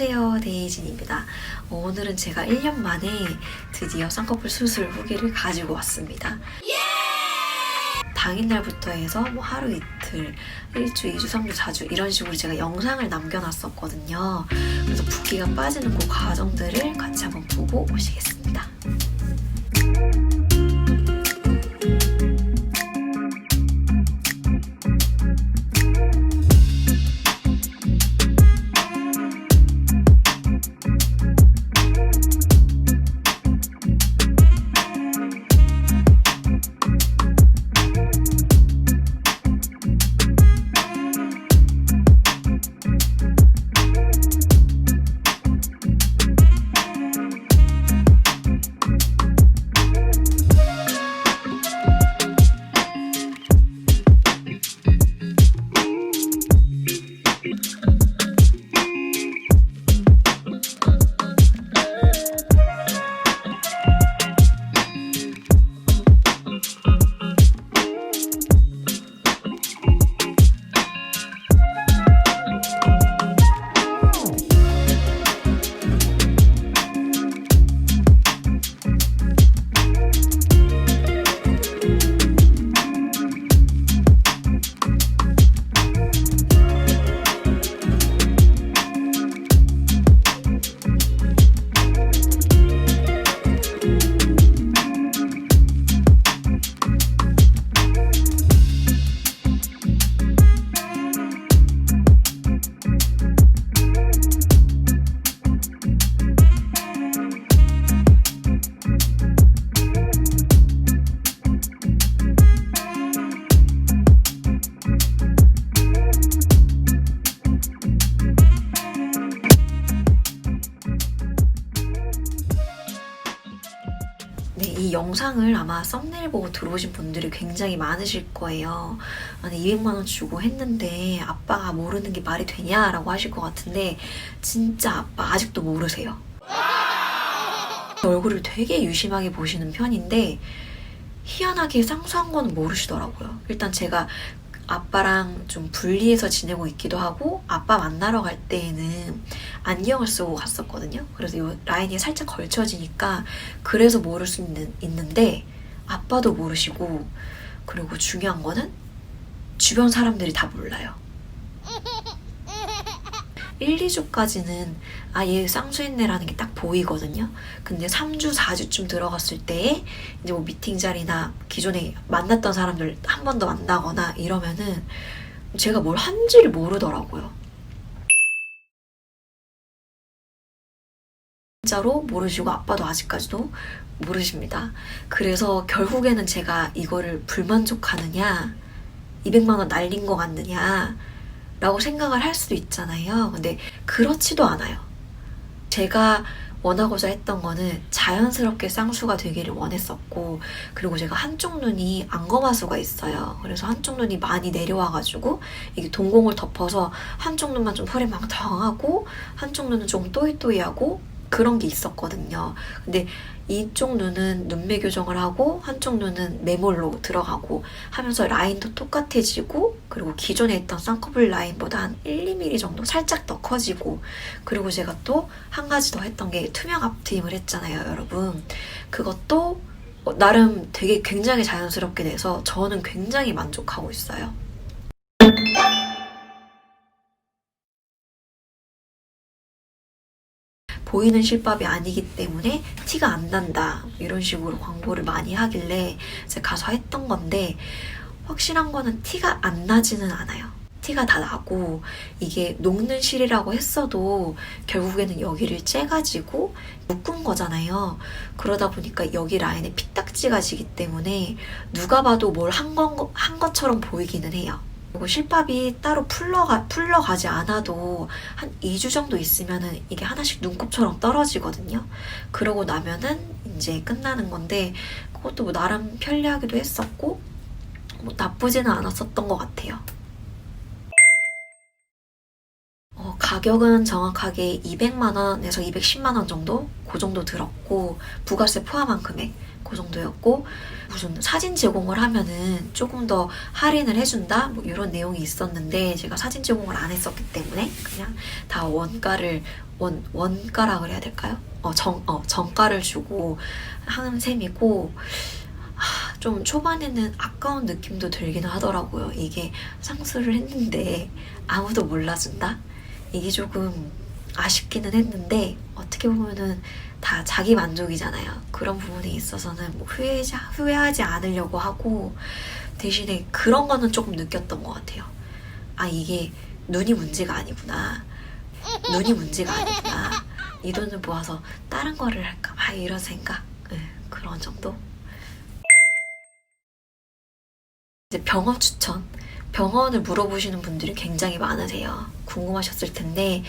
안녕하세요 데이진입니다. 오늘은 제가 1년 만에 드디어 쌍꺼풀 수술 후기를 가지고 왔습니다. 당일날부터 해서 뭐 하루 이틀, 1주, 2주, 3주, 4주 이런 식으로 제가 영상을 남겨놨었거든요. 그래서 붓기가 빠지는 그 과정들을 같이 한번 보고 오시겠습니다 이 영상을 아마 썸네일 보고 들어오신 분들이 굉장히 많으실 거예요. 아니, 200만 원 주고 했는데 아빠가 모르는 게 말이 되냐라고 하실 것 같은데, 진짜 아빠 아직도 모르세요. 얼굴을 되게 유심하게 보시는 편인데, 희한하게 쌍수한 거는 모르시더라고요. 일단 제가 아빠랑 좀 분리해서 지내고 있기도 하고, 아빠 만나러 갈 때에는 안경을 쓰고 갔었거든요. 그래서 이 라인이 살짝 걸쳐지니까 그래서 모를 수 있는, 있는데 아빠도 모르시고 그리고 중요한 거는 주변 사람들이 다 몰라요. 1, 2주까지는 아, 얘 쌍수했네라는 게 딱 보이거든요. 근데 3주, 4주쯤 들어갔을 때 이제 뭐 미팅 자리나 기존에 만났던 사람들 한 번 더 만나거나 이러면은 제가 뭘 한지를 모르더라고요. 진짜로 모르시고 아빠도 아직까지도 모르십니다. 그래서 결국에는 제가 이거를 불만족하느냐, 200만 원 날린 것 같느냐, 라고 생각을 할 수도 있잖아요. 근데 그렇지도 않아요. 제가 원하고자 했던 거는 자연스럽게 쌍수가 되기를 원했었고, 그리고 제가 한쪽 눈이 안검하수가 있어요. 그래서 한쪽 눈이 많이 내려와가지고, 이게 동공을 덮어서 한쪽 눈만 좀 펄이 망텅하고, 한쪽 눈은 좀 또이또이하고, 그런 게 있었거든요. 근데 이쪽 눈은 눈매 교정을 하고 한쪽 눈은 매몰로 들어가고 하면서 라인도 똑같아지고 그리고 기존에 있던 쌍꺼풀 라인보다 한 1, 2mm 정도 살짝 더 커지고 그리고 제가 또 한 가지 더 했던 게 투명 앞트임을 했잖아요, 여러분. 그것도 어, 나름 되게 굉장히 자연스럽게 돼서 저는 굉장히 만족하고 있어요. 보이는 실밥이 아니기 때문에 티가 안 난다 이런 식으로 광고를 많이 하길래 제가 가서 했던 건데 확실한 거는 티가 안 나지는 않아요. 티가 다 나고 이게 녹는 실이라고 했어도 결국에는 여기를 째가지고 묶은 거잖아요. 그러다 보니까 여기 라인에 피딱지가 지기 때문에 누가 봐도 뭘 한 건, 한 것처럼 보이기는 해요. 그리고 실밥이 따로 풀러가, 풀러가지 않아도 한 2주 정도 있으면은 이게 하나씩 눈곱처럼 떨어지거든요. 그러고 나면은 이제 끝나는 건데 그것도 뭐 나름 편리하기도 했었고 뭐 나쁘지는 않았었던 것 같아요. 어, 가격은 정확하게 200만 원에서 210만 원 정도 그 정도 들었고 부가세 포함한 금액 그 정도였고 무슨 사진 제공을 하면은 조금 더 할인을 해준다 뭐 이런 내용이 있었는데 제가 사진 제공을 안 했었기 때문에 그냥 다 원가를 원 원가라 그래야 될까요? 어 정 어, 정가를 주고 하는 셈이고 아, 좀 초반에는 아까운 느낌도 들긴 하더라고요. 이게 상수를 했는데 아무도 몰라준다? 이게 조금 아쉽기는 했는데 어떻게 보면은 다 자기 만족이잖아요. 그런 부분에 있어서는 뭐 후회하지, 후회하지 않으려고 하고 대신에 그런 거는 조금 느꼈던 것 같아요. 아 이게 눈이 문제가 아니구나. 눈이 문제가 아니구나. 이 돈을 모아서 다른 거를 할까 막 이런 생각. 네, 그런 정도. 이제 병원 추천. 병원을 물어보시는 분들이 굉장히 많으세요. 궁금하셨을 텐데,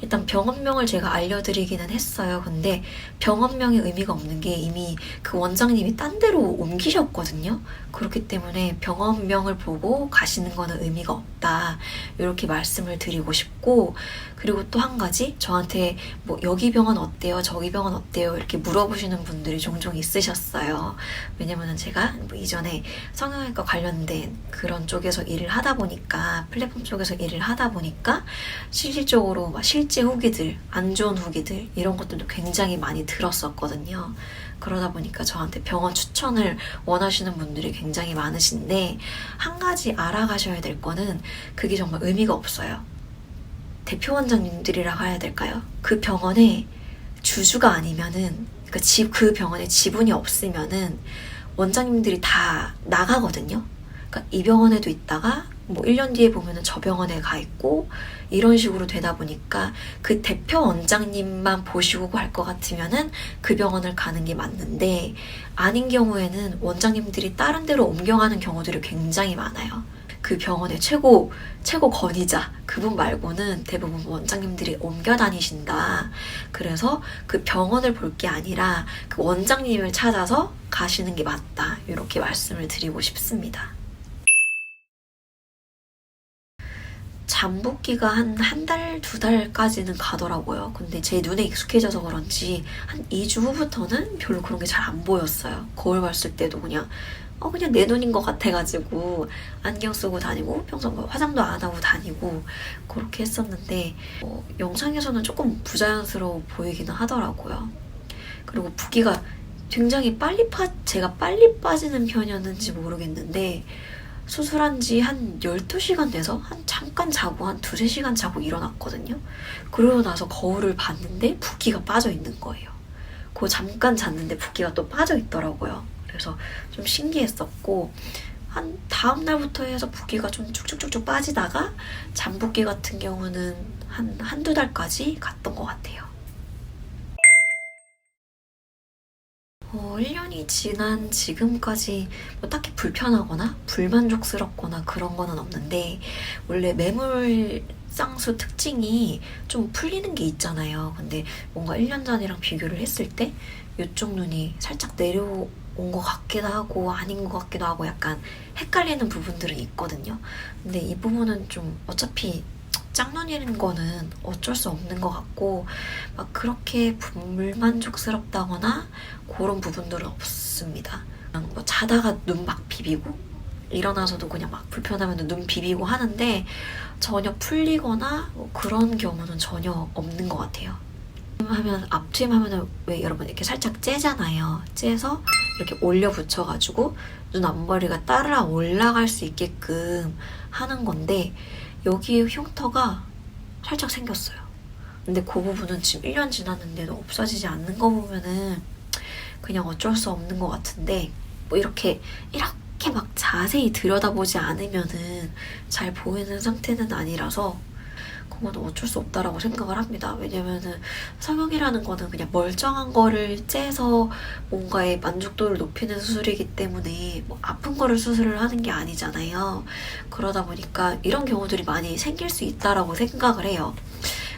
일단 병원명을 제가 알려드리기는 했어요. 근데 병원명의 의미가 없는 게 이미 그 원장님이 딴 데로 옮기셨거든요. 그렇기 때문에 병원명을 보고 가시는 거는 의미가 없다. 이렇게 말씀을 드리고 싶고, 그리고 또 한 가지, 저한테 뭐 여기 병원 어때요? 저기 병원 어때요? 이렇게 물어보시는 분들이 종종 있으셨어요. 왜냐면은 제가 뭐 이전에 성형외과 관련된 그런 쪽에서 일을 하다 보니까 플랫폼 쪽에서 일을 하다 보니까 실질적으로 막 실제 후기들 안 좋은 후기들 이런 것들도 굉장히 많이 들었었거든요. 그러다 보니까 저한테 병원 추천을 원하시는 분들이 굉장히 많으신데 한 가지 알아가셔야 될 거는 그게 정말 의미가 없어요. 대표 원장님들이라고 해야 될까요? 그 병원에 주주가 아니면은 그 집, 그 병원에 지분이 없으면은 원장님들이 다 나가거든요. 그러니까 이 병원에도 있다가 뭐 1년 뒤에 보면은 저 병원에 가 있고 이런 식으로 되다 보니까 그 대표 원장님만 보시고 갈 것 같으면은 그 병원을 가는 게 맞는데 아닌 경우에는 원장님들이 다른 데로 옮겨가는 경우들이 굉장히 많아요. 그 병원의 최고 최고 권위자 그분 말고는 대부분 원장님들이 옮겨 다니신다. 그래서 그 병원을 볼 게 아니라 그 원장님을 찾아서 가시는 게 맞다. 이렇게 말씀을 드리고 싶습니다. 잠복기가 한 한 달, 두 달까지는 가더라고요. 근데 제 눈에 익숙해져서 그런지 한 2주 후부터는 별로 그런 게 잘 안 보였어요. 거울 봤을 때도 그냥 어 그냥 내 눈인 것 같아가지고 안경 쓰고 다니고 평소 뭐 화장도 안 하고 다니고 그렇게 했었는데 어, 영상에서는 조금 부자연스러워 보이기는 하더라고요. 그리고 붓기가 굉장히 빨리 파 제가 빨리 빠지는 편이었는지 모르겠는데 수술한 지 한 12시간 돼서 한 잠깐 자고 한 두세 시간 자고 일어났거든요. 그러고 나서 거울을 봤는데 붓기가 빠져 있는 거예요. 그 잠깐 잤는데 붓기가 또 빠져 있더라고요. 그래서 좀 신기했었고 한 다음 날부터 해서 붓기가 좀 쭉쭉쭉쭉 빠지다가 잠붓기 같은 경우는 한 한두 달까지 갔던 것 같아요. 어, 1년이 지난 지금까지 뭐 딱히 불편하거나 불만족스럽거나 그런 거는 없는데 원래 매물 쌍수 특징이 좀 풀리는 게 있잖아요. 근데 뭔가 1년 전이랑 비교를 했을 때 이쪽 눈이 살짝 내려온 것 같기도 하고 아닌 것 같기도 하고 약간 헷갈리는 부분들은 있거든요. 근데 이 부분은 좀 어차피 짝눈이는 거는 어쩔 수 없는 것 같고 막 그렇게 불만족스럽다거나 그런 부분들은 없습니다. 그냥 뭐 자다가 눈 막 비비고 일어나서도 그냥 막 불편하면 눈 비비고 하는데 전혀 풀리거나 뭐 그런 경우는 전혀 없는 것 같아요. 하면 앞트임 하면은 왜 여러분 이렇게 살짝 째잖아요. 째서 이렇게 올려 붙여가지고 눈 앞머리가 따라 올라갈 수 있게끔 하는 건데 여기에 흉터가 살짝 생겼어요. 근데 그 부분은 지금 1년 지났는데도 없어지지 않는 거 보면은 그냥 어쩔 수 없는 것 같은데 뭐 이렇게 이렇게 막 자세히 들여다보지 않으면은 잘 보이는 상태는 아니라서 그건 어쩔 수 없다라고 생각을 합니다. 왜냐면은 성형이라는 거는 그냥 멀쩡한 거를 째서 뭔가의 만족도를 높이는 수술이기 때문에 뭐 아픈 거를 수술을 하는 게 아니잖아요. 그러다 보니까 이런 경우들이 많이 생길 수 있다라고 생각을 해요.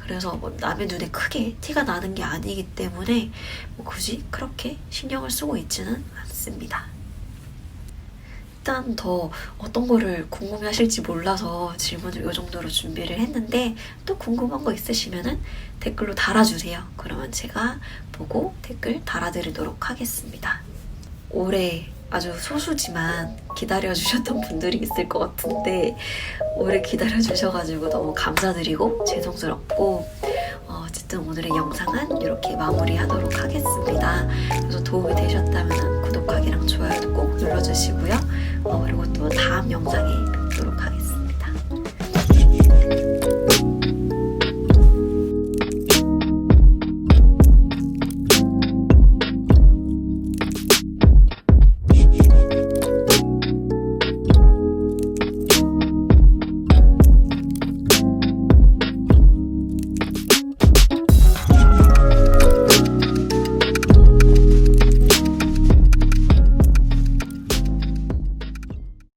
그래서 뭐 남의 눈에 크게 티가 나는 게 아니기 때문에 뭐 굳이 그렇게 신경을 쓰고 있지는 않습니다. 일단 더 어떤 거를 궁금해 하실지 몰라서 질문을 이 정도로 준비를 했는데 또 궁금한 거 있으시면은 댓글로 달아주세요. 그러면 제가 보고 댓글 달아드리도록 하겠습니다. 오래 아주 소수지만 기다려주셨던 분들이 있을 것 같은데 오래 기다려주셔가지고 너무 감사드리고 죄송스럽고 어, 어쨌든 오늘의 영상은 이렇게 마무리하도록 하겠습니다. 그래서 도움이 되셨다면 구독하기랑 좋아요도 꼭 눌러주시고요. 어, 그리고 또 다음 영상에